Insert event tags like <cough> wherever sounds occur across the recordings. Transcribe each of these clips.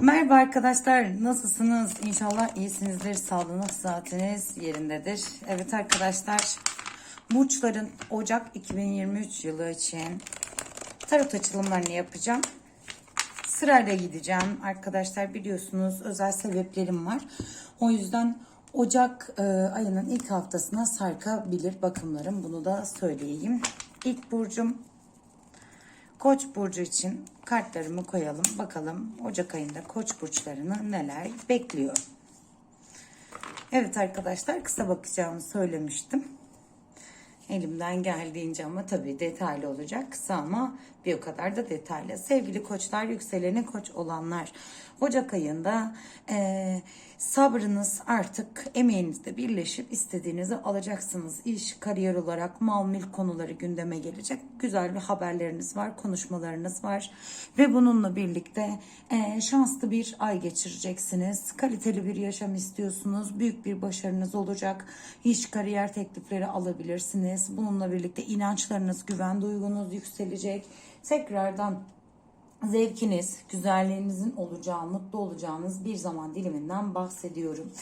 Merhaba arkadaşlar nasılsınız? İnşallah iyisinizdir. Sağlığınız saatiniz yerindedir. Evet arkadaşlar burçların Ocak 2023 yılı için tarot açılımlarını yapacağım. Sırayla gideceğim arkadaşlar biliyorsunuz özel sebeplerim var. O yüzden Ocak e, ayının ilk haftasına sarkabilir bakımlarım. Bunu da söyleyeyim. İlk burcum Koç burcu için kartlarımı koyalım. Bakalım Ocak ayında Koç burçlarını neler bekliyor. Evet arkadaşlar kısa bakacağımı söylemiştim. Elimden geldiğince ama tabii detaylı olacak. Kısa ama bir o kadar da detaylı. Sevgili koçlar, yükseleni koç olanlar. Ocak ayında eee, sabrınız artık emeğinizde birleşip istediğinizi alacaksınız. İş, kariyer olarak mal mülk konuları gündeme gelecek. Güzel bir haberleriniz var, konuşmalarınız var. Ve bununla birlikte eee, şanslı bir ay geçireceksiniz. Kaliteli bir yaşam istiyorsunuz. Büyük bir başarınız olacak. İş, kariyer teklifleri alabilirsiniz. Bununla birlikte inançlarınız, güven duygunuz yükselecek. Tekrardan zevkiniz, güzelliğinizin olacağı, mutlu olacağınız bir zaman diliminden bahsediyorum.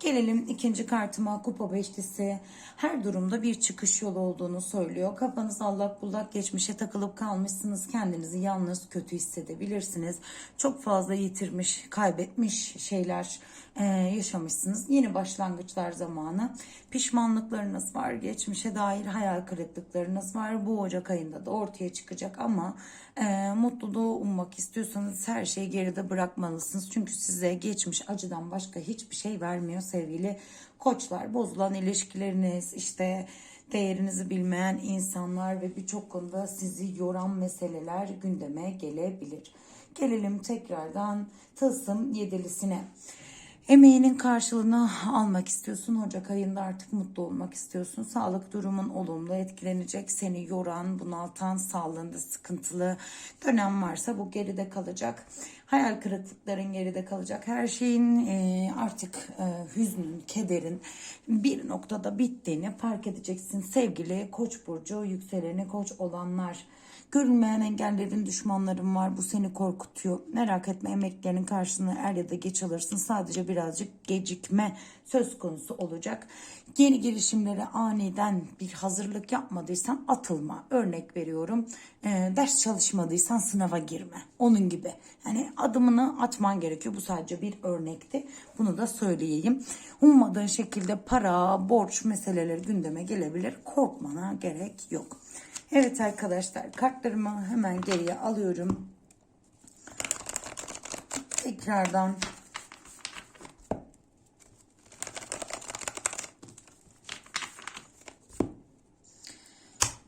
Gelelim ikinci kartıma kupa beşlisi. Her durumda bir çıkış yolu olduğunu söylüyor. Kafanız allak bullak geçmişe takılıp kalmışsınız. Kendinizi yalnız kötü hissedebilirsiniz. Çok fazla yitirmiş, kaybetmiş şeyler e, yaşamışsınız. Yeni başlangıçlar zamanı. Pişmanlıklarınız var. Geçmişe dair hayal kırıklıklarınız var. Bu Ocak ayında da ortaya çıkacak ama e, mutluluğu ummak istiyorsanız her şeyi geride bırakmalısınız. Çünkü size geçmiş acıdan başka hiçbir şey vermiyor sevgili koçlar. Bozulan ilişkileriniz işte değerinizi bilmeyen insanlar ve birçok konuda sizi yoran meseleler gündeme gelebilir. Gelelim tekrardan Tılsım yedilisine. Emeğinin karşılığını almak istiyorsun. Ocak ayında artık mutlu olmak istiyorsun. Sağlık durumun olumlu etkilenecek. Seni yoran, bunaltan, sağlığında sıkıntılı dönem varsa bu geride kalacak. Hayal kırıklıkların geride kalacak. Her şeyin e, artık e, hüznün, kederin bir noktada bittiğini fark edeceksin. Sevgili Koç burcu, yükseleni Koç olanlar. Görünmeyen engellerin düşmanların var. Bu seni korkutuyor. Merak etme emeklerinin karşılığını er ya da geç alırsın. Sadece birazcık gecikme söz konusu olacak. Yeni girişimlere aniden bir hazırlık yapmadıysan atılma. Örnek veriyorum. Ee, ders çalışmadıysan sınava girme. Onun gibi. Yani adımını atman gerekiyor. Bu sadece bir örnekti. Bunu da söyleyeyim. Ummadığın şekilde para, borç meseleleri gündeme gelebilir. Korkmana gerek yok. Evet arkadaşlar kartlarımı hemen geriye alıyorum. Tekrardan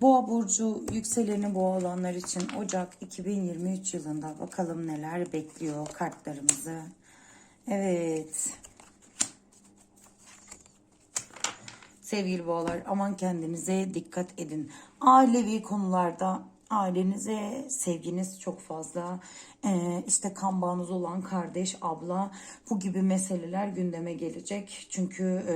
Boğa burcu yükseleni boğa olanlar için Ocak 2023 yılında bakalım neler bekliyor kartlarımızı. Evet. Sevgili boğalar aman kendinize dikkat edin. Ailevi konularda ailenize sevginiz çok fazla. Ee, işte kan bağınız olan kardeş, abla bu gibi meseleler gündeme gelecek. Çünkü e,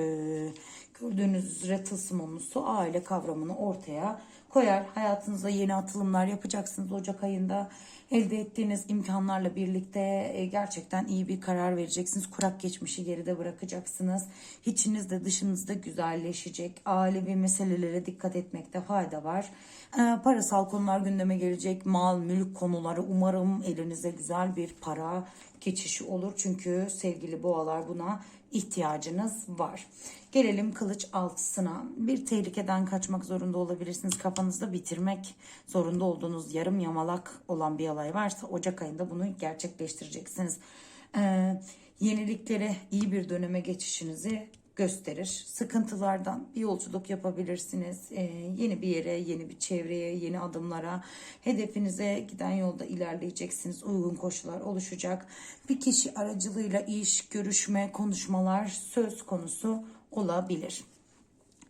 gördüğünüz üzere tılsım olmuşsu aile kavramını ortaya koyar. Hayatınızda yeni atılımlar yapacaksınız Ocak ayında. Elde ettiğiniz imkanlarla birlikte e, gerçekten iyi bir karar vereceksiniz. Kurak geçmişi geride bırakacaksınız. İçinizde dışınızda güzelleşecek. Ailevi meselelere dikkat etmekte fayda var. Ee, parasal konular gündeme gelecek. Mal, mülk konuları umarım elinize güzel bir para geçişi olur. Çünkü sevgili boğalar buna ihtiyacınız var. Gelelim kılıç altısına. Bir tehlikeden kaçmak zorunda olabilirsiniz. Kafanızda bitirmek zorunda olduğunuz yarım yamalak olan bir olay varsa Ocak ayında bunu gerçekleştireceksiniz. Ee, yeniliklere iyi bir döneme geçişinizi gösterir. Sıkıntılardan bir yolculuk yapabilirsiniz. Ee, yeni bir yere, yeni bir çevreye, yeni adımlara, hedefinize giden yolda ilerleyeceksiniz. Uygun koşullar oluşacak. Bir kişi aracılığıyla iş, görüşme, konuşmalar söz konusu olabilir.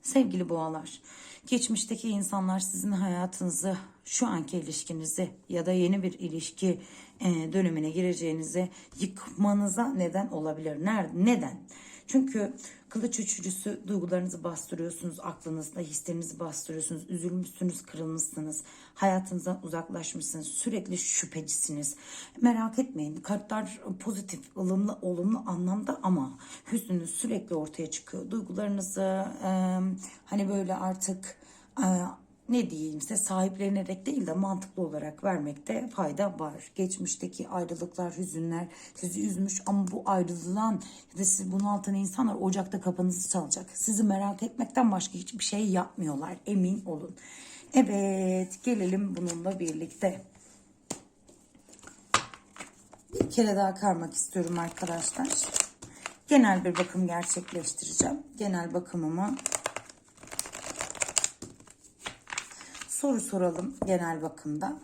Sevgili boğalar, geçmişteki insanlar sizin hayatınızı, şu anki ilişkinizi ya da yeni bir ilişki e, dönemine gireceğinizi yıkmanıza neden olabilir. Nerede? Neden? Çünkü kılıç üçücüsü duygularınızı bastırıyorsunuz, aklınızda hislerinizi bastırıyorsunuz, üzülmüşsünüz, kırılmışsınız, hayatınızdan uzaklaşmışsınız, sürekli şüphecisiniz. Merak etmeyin kartlar pozitif, ılımlı, olumlu anlamda ama hüznünüz sürekli ortaya çıkıyor. Duygularınızı e, hani böyle artık e, ne diyeyim size sahiplenerek değil de mantıklı olarak vermekte fayda var. Geçmişteki ayrılıklar, hüzünler sizi üzmüş ama bu ayrılan ya da sizi bunaltan insanlar ocakta kapınızı çalacak. Sizi merak etmekten başka hiçbir şey yapmıyorlar emin olun. Evet gelelim bununla birlikte. Bir kere daha karmak istiyorum arkadaşlar. Genel bir bakım gerçekleştireceğim. Genel bakımımı soru soralım genel bakımda.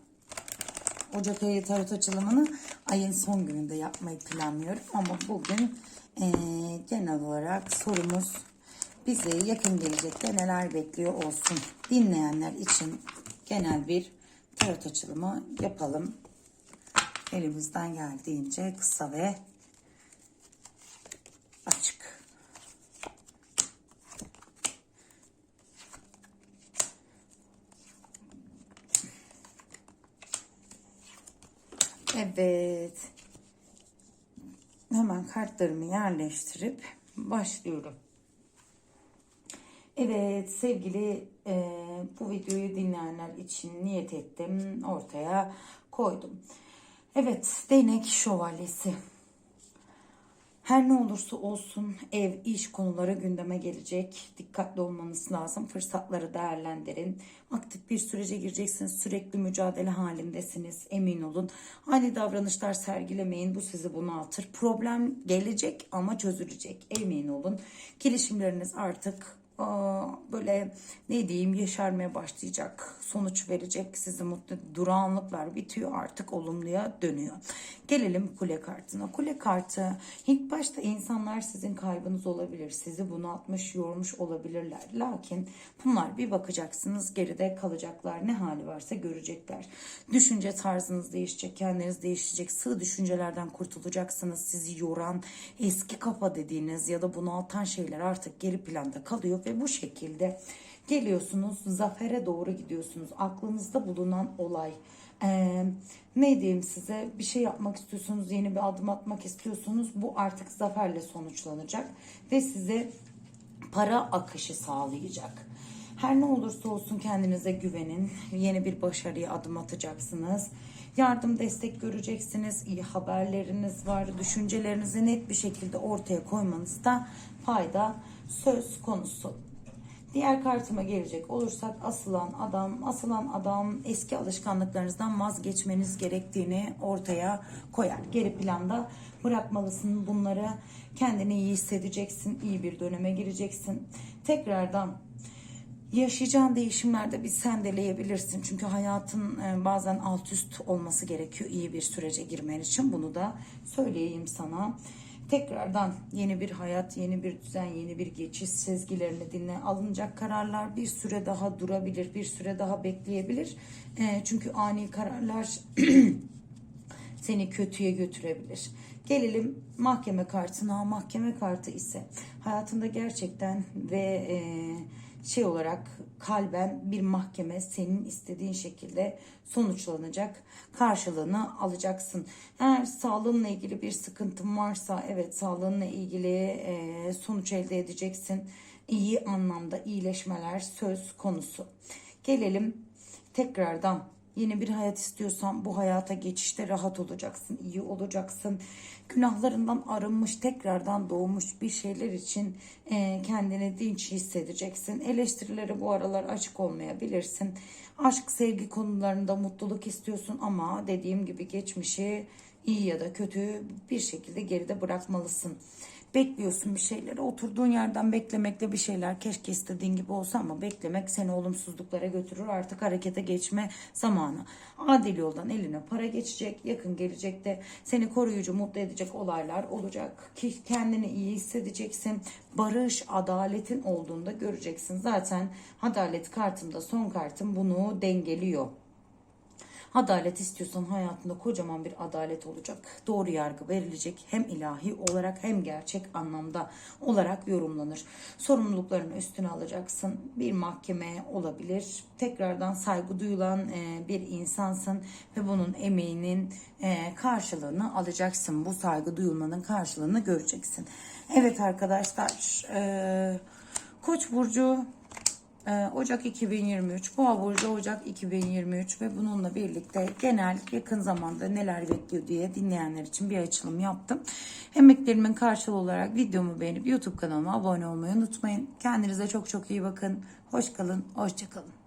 Ocak ayı tarot açılımını ayın son gününde yapmayı planlıyorum. Ama bugün eee, genel olarak sorumuz bizi yakın gelecekte neler bekliyor olsun. Dinleyenler için genel bir tarot açılımı yapalım. Elimizden geldiğince kısa ve açık. Evet. Hemen kartlarımı yerleştirip başlıyorum. Evet sevgili e, bu videoyu dinleyenler için niyet ettim. Ortaya koydum. Evet değnek şövalyesi. Her ne olursa olsun ev, iş konuları gündeme gelecek. Dikkatli olmanız lazım. Fırsatları değerlendirin. Aktif bir sürece gireceksiniz. Sürekli mücadele halindesiniz. Emin olun. Ani davranışlar sergilemeyin. Bu sizi bunaltır. Problem gelecek ama çözülecek. Emin olun. Girişimleriniz artık böyle ne diyeyim yeşermeye başlayacak. Sonuç verecek. Sizi mutlu durağanlıklar bitiyor artık olumluya dönüyor. Gelelim kule kartına. Kule kartı ilk başta insanlar sizin kaybınız olabilir. Sizi bunaltmış, yormuş olabilirler. Lakin bunlar bir bakacaksınız geride kalacaklar. Ne hali varsa görecekler. Düşünce tarzınız değişecek, kendiniz değişecek. Sığ düşüncelerden kurtulacaksınız. Sizi yoran, eski kafa dediğiniz ya da bunaltan şeyler artık geri planda kalıyor ve bu şekilde geliyorsunuz zafere doğru gidiyorsunuz. Aklınızda bulunan olay ee, ne diyeyim size bir şey yapmak istiyorsunuz yeni bir adım atmak istiyorsunuz bu artık zaferle sonuçlanacak ve size para akışı sağlayacak. Her ne olursa olsun kendinize güvenin. Yeni bir başarıya adım atacaksınız. Yardım destek göreceksiniz. İyi haberleriniz var. Düşüncelerinizi net bir şekilde ortaya koymanızda fayda söz konusu. Diğer kartıma gelecek olursak asılan adam, asılan adam eski alışkanlıklarınızdan vazgeçmeniz gerektiğini ortaya koyar. Geri planda bırakmalısın bunları. Kendini iyi hissedeceksin, iyi bir döneme gireceksin. Tekrardan yaşayacağın değişimlerde bir sendeleyebilirsin. Çünkü hayatın e, bazen alt üst olması gerekiyor iyi bir sürece girmen için. Bunu da söyleyeyim sana. Tekrardan yeni bir hayat, yeni bir düzen, yeni bir geçiş sezgilerini dinle. Alınacak kararlar bir süre daha durabilir, bir süre daha bekleyebilir. E, çünkü ani kararlar <clears throat> seni kötüye götürebilir. Gelelim mahkeme kartına. Mahkeme kartı ise hayatında gerçekten ve e, şey olarak kalben bir mahkeme senin istediğin şekilde sonuçlanacak. Karşılığını alacaksın. Eğer sağlığınla ilgili bir sıkıntın varsa evet sağlığınla ilgili e, sonuç elde edeceksin. İyi anlamda iyileşmeler söz konusu. Gelelim tekrardan Yeni bir hayat istiyorsan bu hayata geçişte rahat olacaksın, iyi olacaksın. Günahlarından arınmış, tekrardan doğmuş bir şeyler için e, kendini dinç hissedeceksin. Eleştirilere bu aralar açık olmayabilirsin. Aşk, sevgi konularında mutluluk istiyorsun ama dediğim gibi geçmişi iyi ya da kötü bir şekilde geride bırakmalısın bekliyorsun bir şeyleri. Oturduğun yerden beklemekle bir şeyler keşke istediğin gibi olsa ama beklemek seni olumsuzluklara götürür. Artık harekete geçme zamanı. Adil yoldan eline para geçecek. Yakın gelecekte seni koruyucu, mutlu edecek olaylar olacak. Ki kendini iyi hissedeceksin. Barış, adaletin olduğunda göreceksin. Zaten adalet kartımda son kartım bunu dengeliyor. Adalet istiyorsan hayatında kocaman bir adalet olacak. Doğru yargı verilecek. Hem ilahi olarak hem gerçek anlamda olarak yorumlanır. Sorumluluklarını üstüne alacaksın. Bir mahkeme olabilir. Tekrardan saygı duyulan e, bir insansın ve bunun emeğinin e, karşılığını alacaksın. Bu saygı duyulmanın karşılığını göreceksin. Evet arkadaşlar. E, Koç burcu Ocak 2023, Boğa burcu Ocak 2023 ve bununla birlikte genel yakın zamanda neler bekliyor diye dinleyenler için bir açılım yaptım. Emeklerimin karşılığı olarak videomu beğenip YouTube kanalıma abone olmayı unutmayın. Kendinize çok çok iyi bakın. Hoş kalın, hoşça kalın.